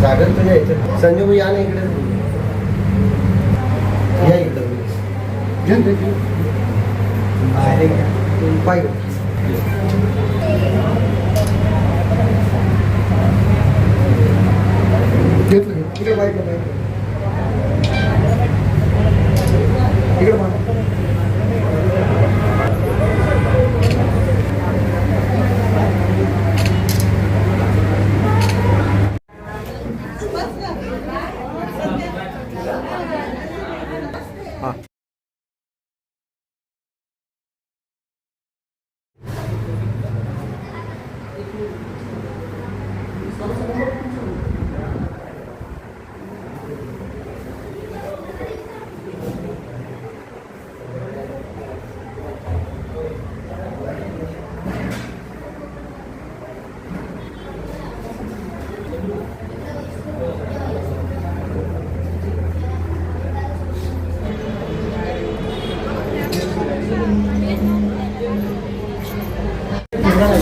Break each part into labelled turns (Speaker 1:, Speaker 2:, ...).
Speaker 1: सागर तुझ्या इथे संजू या ना इकडे. या इकडे. पाय इकडे पाय इकडे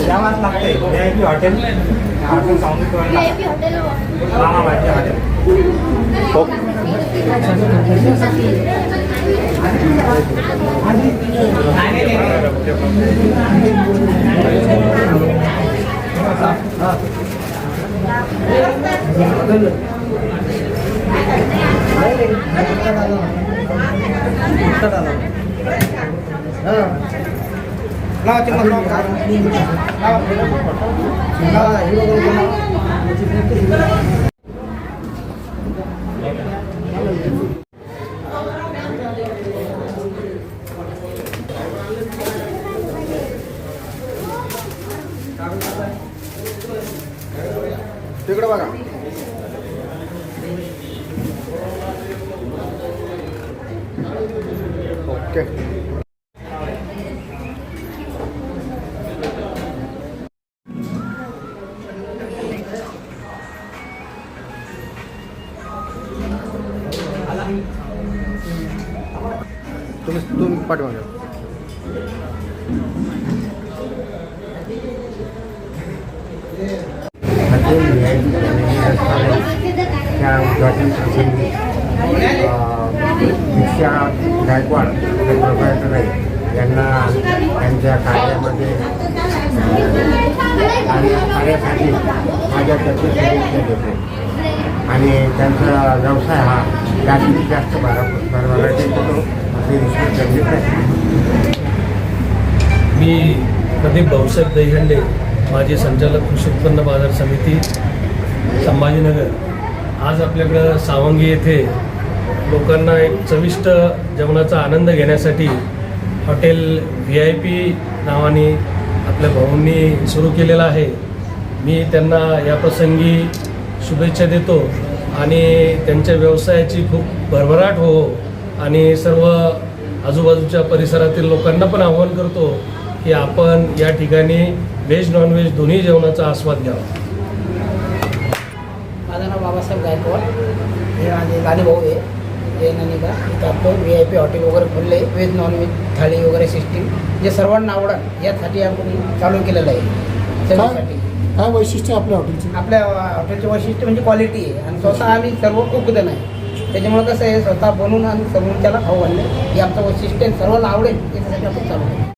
Speaker 2: यावंच लागतंय. व्ही हॉटेल हॉटेल सांगतो मामा भाजी हॉटेल लावा चिकन लावा
Speaker 1: हा हिरो बरोबर तिकडे बघा ओके तुम्ही तुम्ही पाठवा
Speaker 2: त्या उद्घाटन प्रसंगी दीक्षा गायकवाड हे प्रोप्रायटर आहे यांना त्यांच्या कार्यामध्ये कार्यासाठी माझ्या तर्फे शुभेच्छा देतो आणि त्यांचा व्यवसाय हा जास्तीत जास्त भरा भरभराटी होतो असे विश्वास गरजेचं आहे
Speaker 3: मी प्रदीप भाऊसाहेब दहीहंडे माझे संचालक कृषी उत्पन्न बाजार समिती संभाजीनगर. आज आपल्याकडं सावंगी येथे लोकांना एक चविष्ट जेवणाचा आनंद घेण्यासाठी हॉटेल व्ही आय पी नावाने आपल्या भाऊंनी सुरू केलेलं आहे. मी त्यांना या प्रसंगी शुभेच्छा देतो आणि त्यांच्या व्यवसायाची खूप भरभराट हो आणि सर्व आजूबाजूच्या परिसरातील लोकांना पण आवाहन करतो की आपण या ठिकाणी व्हेज नॉनव्हेज दोन्ही जेवणाचा आस्वाद घ्यावा.
Speaker 4: माझं नाव बाबासाहेब गायकवाड. हे माझे भाऊ आहे. जैन आणि का इथं आपण व्ही आय पी हॉटेल वगैरे खोलले व्हेज नॉनव्हेज थाळी वगैरे सिस्टीम जे सर्वांना आवडत यासाठी आपण चालू केलेलं आहे. सर्वांसाठी
Speaker 5: काय वैशिष्ट्य आपल्या हॉटेलचं
Speaker 4: आपल्या हॉटेलचे वैशिष्ट्य म्हणजे क्वालिटी आहे. आणि स्वतः आम्ही सर्व कुकदन आहे. त्याच्यामुळे कसं आहे स्वतः बनवून आणि समोरच्याला खाऊ घालणे हे आमचं वैशिष्ट्य. सर्वांना आवडेल याच्यासाठी आपण चालू